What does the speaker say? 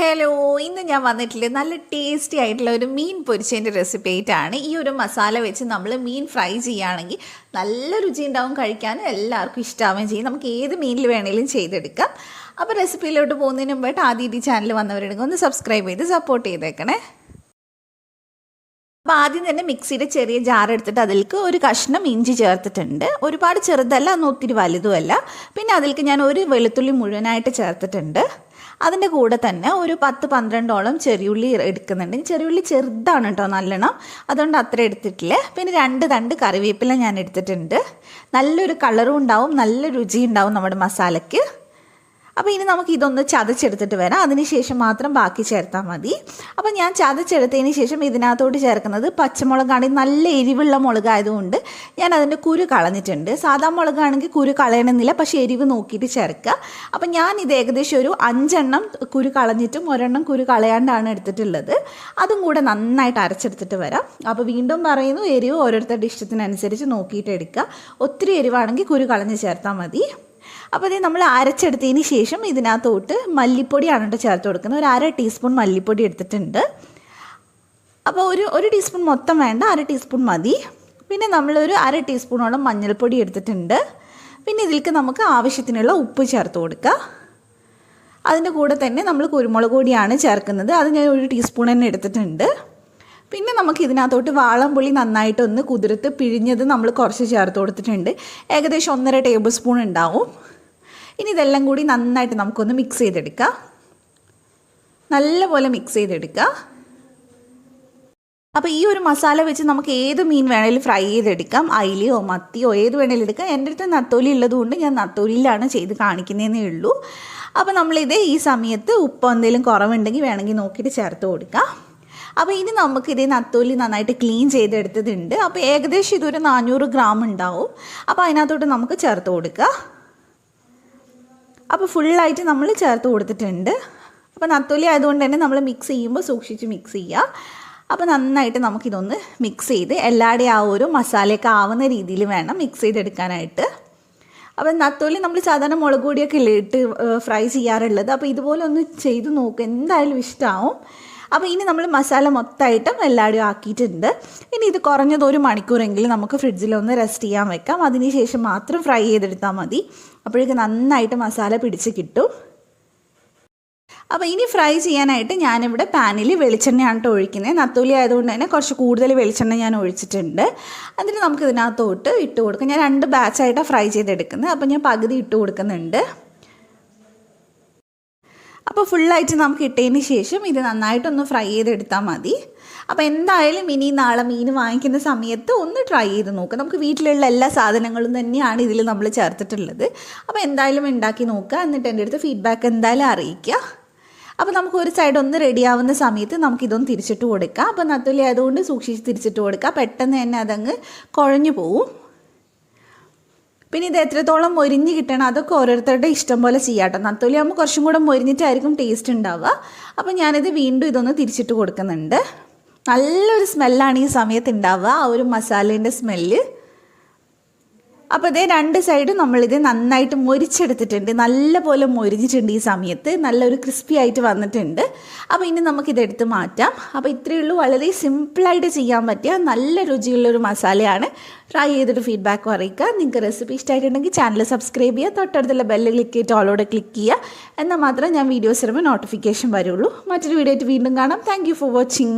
Hello ഇന്ന് ഞാൻ വന്നിട്ടുള്ളത് നല്ല ടേസ്റ്റി ആയിട്ടുള്ള ഒരു മീൻ പൊരിച്ചതിന്റെ റെസിപ്പി ആയിട്ടാണ് ഈ ഒരു മസാല വെച്ച് നമ്മൾ മീൻ ഫ്രൈ ചെയ്യുകയാണെങ്കിൽ നല്ല രുചി ഉണ്ടാവും കഴിക്കാനും എല്ലാവർക്കും ഇഷ്ടമാവുകയും ചെയ്യും. നമുക്ക് ഏത് മീനിൽ വേണമെങ്കിലും ചെയ്തെടുക്കാം. അപ്പോൾ റെസിപ്പിയിലോട്ട് പോകുന്നതിന് മുമ്പായിട്ട് ആദ്യം ഈ ചാനൽ വന്നവരുണ്ടെങ്കിൽ ഒന്ന് സബ്സ്ക്രൈബ് ചെയ്ത് സപ്പോർട്ട് ചെയ്തേക്കണേ. അപ്പോൾ ആദ്യം തന്നെ മിക്സിയുടെ ചെറിയ ജാർ എടുത്തിട്ട് അതിലേക്ക് ഒരു കഷ്ണം ഇഞ്ചി ചേർത്തിട്ടുണ്ട്. ഒരുപാട് ചെറുതല്ല അന്ന് ഒത്തിരി വലുതുമല്ല. പിന്നെ അതിലേക്ക് ഞാൻ ഒരു വെളുത്തുള്ളി മുഴുവനായിട്ട് ചേർത്തിട്ടുണ്ട്. അതിന്റെ കൂടെ തന്നെ ഒരു പത്ത് പന്ത്രണ്ടോളം ചെറിയുള്ളി എടുക്കുന്നുണ്ട്. ചെറിയുള്ളി ചെറുതാണ് കേട്ടോ നല്ലോണം. അതുകൊണ്ട് അത്ര എടുത്തിട്ടില്ല. പിന്നെ രണ്ട് തണ്ട് കറിവേപ്പില ഞാൻ എടുത്തിട്ടുണ്ട്. നല്ലൊരു കളറും ഉണ്ടാവും. നല്ല രുചി ഉണ്ടാവും നമ്മുടെ മസാലയ്ക്ക്. അപ്പോൾ ഇനി നമുക്ക് ഇതൊന്ന് ചതച്ചെടുത്തിട്ട് വരാം. അതിനുശേഷം മാത്രം ബാക്കി ചേർത്താൽ മതി. അപ്പോൾ ഞാൻ ചതച്ചെടുത്തതിന് ശേഷം ഇതിനകത്തോട്ട് ചേർക്കുന്നത് പച്ചമുളകാണ്. നല്ല എരിവുള്ള മുളകായതുകൊണ്ട് ഞാൻ അതിന്റെ കുരു കളഞ്ഞിട്ടുണ്ട്. സാധാ മുളകാണെങ്കിൽ കുരു കളയണമെന്നില്ല പക്ഷേ എരിവ് നോക്കിയിട്ട് ചേർക്കുക. അപ്പോൾ ഞാൻ ഇത് ഏകദേശം ഒരു അഞ്ചെണ്ണം കുരു കളഞ്ഞിട്ടും ഒരെണ്ണം കുരു കളയാണ്ടാണ് എടുത്തിട്ടുള്ളത്. അതും കൂടെ നന്നായിട്ട് അരച്ചെടുത്തിട്ട് വരാം. അപ്പോൾ വീണ്ടും പറയുന്നു എരിവ് ഓരോരുത്തരുടെ ഇഷ്ടത്തിനനുസരിച്ച് നോക്കിയിട്ട് എടുക്കുക. ഒത്തിരി എരിവാണെങ്കിൽ കുരു കളഞ്ഞ് ചേർത്താൽ മതി. അപ്പോൾ ഇത് നമ്മൾ അരച്ചെടുത്തതിന് ശേഷം ഇതിനകത്തോട്ട് മല്ലിപ്പൊടിയാണ് കേട്ടോ ചേർത്ത് കൊടുക്കുന്നത്. ഒരു അര ടീസ്പൂൺ മല്ലിപ്പൊടി എടുത്തിട്ടുണ്ട്. അപ്പോൾ ഒരു ഒരു ടീസ്പൂൺ മൊത്തം വേണ്ട അര ടീസ്പൂൺ മതി. പിന്നെ നമ്മളൊരു അര ടീസ്പൂണോളം മഞ്ഞൾപ്പൊടി എടുത്തിട്ടുണ്ട്. പിന്നെ ഇതിലേക്ക് നമുക്ക് ആവശ്യത്തിനുള്ള ഉപ്പ് ചേർത്ത് കൊടുക്കുക അതിന്റെ കൂടെ തന്നെ നമ്മൾ കുരുമുളക് പൊടിയാണ് ചേർക്കുന്നത്. അത് ഞാൻ ഒരു ടീസ്പൂൺ തന്നെ എടുത്തിട്ടുണ്ട്. പിന്നെ നമുക്ക് ഇതിനകത്തോട്ട് വാളംപുളി നന്നായിട്ടൊന്ന് കുതിർത്ത് പിഴിഞ്ഞത് നമ്മൾ കുറച്ച് ചേർത്ത് കൊടുത്തിട്ടുണ്ട്. ഏകദേശം ഒന്നര ടേബിൾ സ്പൂൺ ഉണ്ടാവും. ഇനി ഇതെല്ലാം കൂടി നന്നായിട്ട് നമുക്കൊന്ന് മിക്സ് ചെയ്തെടുക്കാം. നല്ലപോലെ മിക്സ് ചെയ്തെടുക്കുക അപ്പോൾ ഈ ഒരു മസാല വെച്ച് നമുക്ക് ഏത് മീൻ വേണേലും ഫ്രൈ ചെയ്തെടുക്കാം. അയിലയോ മത്തിയോ ഏത് വേണേലും എടുക്കാം. എന്റെ അടുത്ത് നത്തോലി ഉള്ളതുകൊണ്ട് ഞാൻ നത്തോലിയിലാണ് ചെയ്ത് കാണിക്കുന്നതെന്നേ ഉള്ളൂ. അപ്പോൾ നമ്മളിത് ഈ സമയത്ത് ഉപ്പ് എന്തെങ്കിലും കുറവുണ്ടെങ്കിൽ വേണമെങ്കിൽ നോക്കിയിട്ട് ചേർത്ത് കൊടുക്കാം. അപ്പോൾ ഇനി നമുക്ക് ഇതേ നത്തോലി നന്നായിട്ട് ക്ലീൻ ചെയ്തെടുത്തതുണ്ട്. അപ്പോൾ ഏകദേശം ഇതൊരു നാനൂറ് ഗ്രാം ഉണ്ടാവും. അപ്പോൾ അതിനകത്തോട്ട് നമുക്ക് ചേർത്ത് കൊടുക്കുക അപ്പോൾ ഫുള്ളായിട്ട് നമ്മൾ ചേർത്ത് കൊടുത്തിട്ടുണ്ട്. അപ്പോൾ നത്തോലി ആയതുകൊണ്ട് തന്നെ നമ്മൾ മിക്സ് ചെയ്യുമ്പോൾ സൂക്ഷിച്ച് മിക്സ് ചെയ്യുക അപ്പോൾ നന്നായിട്ട് നമുക്കിതൊന്ന് മിക്സ് ചെയ്ത് എല്ലാവരുടെയും ആ ഒരു മസാലയൊക്കെ ആവുന്ന രീതിയിൽ വേണം മിക്സ് ചെയ്തെടുക്കാനായിട്ട്. അപ്പോൾ നത്തോലി നമ്മൾ സാധാരണ മുളക് പൊടിയൊക്കെ ഇട്ട് ഫ്രൈ ചെയ്യാറുള്ളത്. അപ്പോൾ ഇതുപോലെ ഒന്ന് ചെയ്ത് നോക്കുക എന്തായാലും ഇഷ്ടമാവും അപ്പോൾ ഇനി നമ്മൾ മസാല മൊത്തമായിട്ടും എല്ലാവരും ആക്കിയിട്ടുണ്ട്. ഇനി ഇത് കുറഞ്ഞത് ഒരു മണിക്കൂറെങ്കിലും നമുക്ക് ഫ്രിഡ്ജിലൊന്ന് റെസ്റ്റ് ചെയ്യാൻ വെക്കാം. അതിന് ശേഷം മാത്രം ഫ്രൈ ചെയ്തെടുത്താൽ മതി. അപ്പോഴേക്ക് നന്നായിട്ട് മസാല പിടിച്ച് കിട്ടും. അപ്പോൾ ഇനി ഫ്രൈ ചെയ്യാനായിട്ട് ഞാനിവിടെ പാനിൽ വെളിച്ചെണ്ണയാണ് ഒഴിക്കുന്നത്. നത്തൂലി ആയതുകൊണ്ട് തന്നെ കുറച്ച് കൂടുതൽ വെളിച്ചെണ്ണ ഞാൻ ഒഴിച്ചിട്ടുണ്ട്. അതിന് നമുക്ക് ഇതിനകത്തോട്ട് ഇട്ട് കൊടുക്കാം. ഞാൻ രണ്ട് ബാച്ചായിട്ടാണ് ഫ്രൈ ചെയ്തെടുക്കുന്നത്. അപ്പോൾ ഞാൻ പകുതി ഇട്ട് കൊടുക്കുന്നുണ്ട്. അപ്പോൾ ഫുള്ളായിട്ട് നമുക്ക് ഇട്ടതിന് ശേഷം ഇത് നന്നായിട്ടൊന്ന് ഫ്രൈ ചെയ്തെടുത്താൽ മതി. അപ്പോൾ എന്തായാലും ഇനി നാളെ മീൻ വാങ്ങിക്കുന്ന സമയത്ത് ഒന്ന് ട്രൈ ചെയ്ത് നോക്കുക നമുക്ക് വീട്ടിലുള്ള എല്ലാ സാധനങ്ങളും തന്നെയാണ് ഇതിൽ നമ്മൾ ചേർത്തിട്ടുള്ളത്. അപ്പോൾ എന്തായാലും ഉണ്ടാക്കി നോക്കുക. എന്നിട്ട് എന്റെ അടുത്ത് ഫീഡ്ബാക്ക് എന്തായാലും അറിയിക്കുക. അപ്പോൾ നമുക്ക് ഒരു സൈഡ് ഒന്ന് റെഡി ആവുന്ന സമയത്ത് നമുക്കിതൊന്ന് തിരിച്ചിട്ട് കൊടുക്കാം. അപ്പോൾ നത്തുലി ആയതുകൊണ്ട് സൂക്ഷിച്ച് തിരിച്ചിട്ട് കൊടുക്കുക പെട്ടെന്ന് തന്നെ അതങ്ങ് കുഴഞ്ഞു പോവും. പിന്നെ ഇത് എത്രത്തോളം മൊരിഞ്ഞ് കിട്ടണം അതൊക്കെ ഓരോരുത്തരുടെ ഇഷ്ടം പോലെ ചെയ്യാട്ടോ. നത്തോലി ആകുമ്പോൾ കുറച്ചും കൂടെ മൊരിഞ്ഞിട്ടായിരിക്കും ടേസ്റ്റ് ഉണ്ടാവുക. അപ്പോൾ ഞാനിത് വീണ്ടും ഇതൊന്ന് തിരിച്ചിട്ട് കൊടുക്കുന്നുണ്ട്. നല്ലൊരു സ്മെല്ലാണ് ഈ സമയത്ത് ഉണ്ടാവുക. ആ ഒരു മസാലേന്റെ സ്മെല്ല് അപ്പോൾ ഇതേ രണ്ട് സൈഡും നമ്മളിത് നന്നായിട്ട് മൊരിച്ചെടുത്തിട്ടുണ്ട്. നല്ലപോലെ മൊരിഞ്ഞിട്ടുണ്ട് ഈ സമയത്ത്. നല്ലൊരു ക്രിസ്പി ആയിട്ട് വന്നിട്ടുണ്ട്. അപ്പോൾ ഇനി നമുക്കിതെടുത്ത് മാറ്റാം. അപ്പോൾ ഇത്രയേ ഉള്ളൂ. വളരെ സിമ്പിളായിട്ട് ചെയ്യാൻ പറ്റിയ നല്ല രുചിയുള്ളൊരു മസാലയാണ്. ട്രൈ ചെയ്തിട്ട് ഫീഡ്ബാക്ക് അറിയിക്കുക. നിങ്ങൾക്ക് റെസിപ്പി ഇഷ്ടമായിട്ടുണ്ടെങ്കിൽ ചാനൽ സബ്സ്ക്രൈബ് ചെയ്യുക. തൊട്ടടുത്തുള്ള ബെല്ല് ക്ലിക്ക് ചെയ്തിട്ട് ഓളോടെ ക്ലിക്ക് ചെയ്യുക. എന്നാൽ മാത്രമേ ഞാൻ വീഡിയോസ് വരുമ്പോൾ നോട്ടിഫിക്കേഷൻ വരുള്ളൂ. മറ്റൊരു വീഡിയോ ആയിട്ട് വീണ്ടും കാണാം. Thank for watching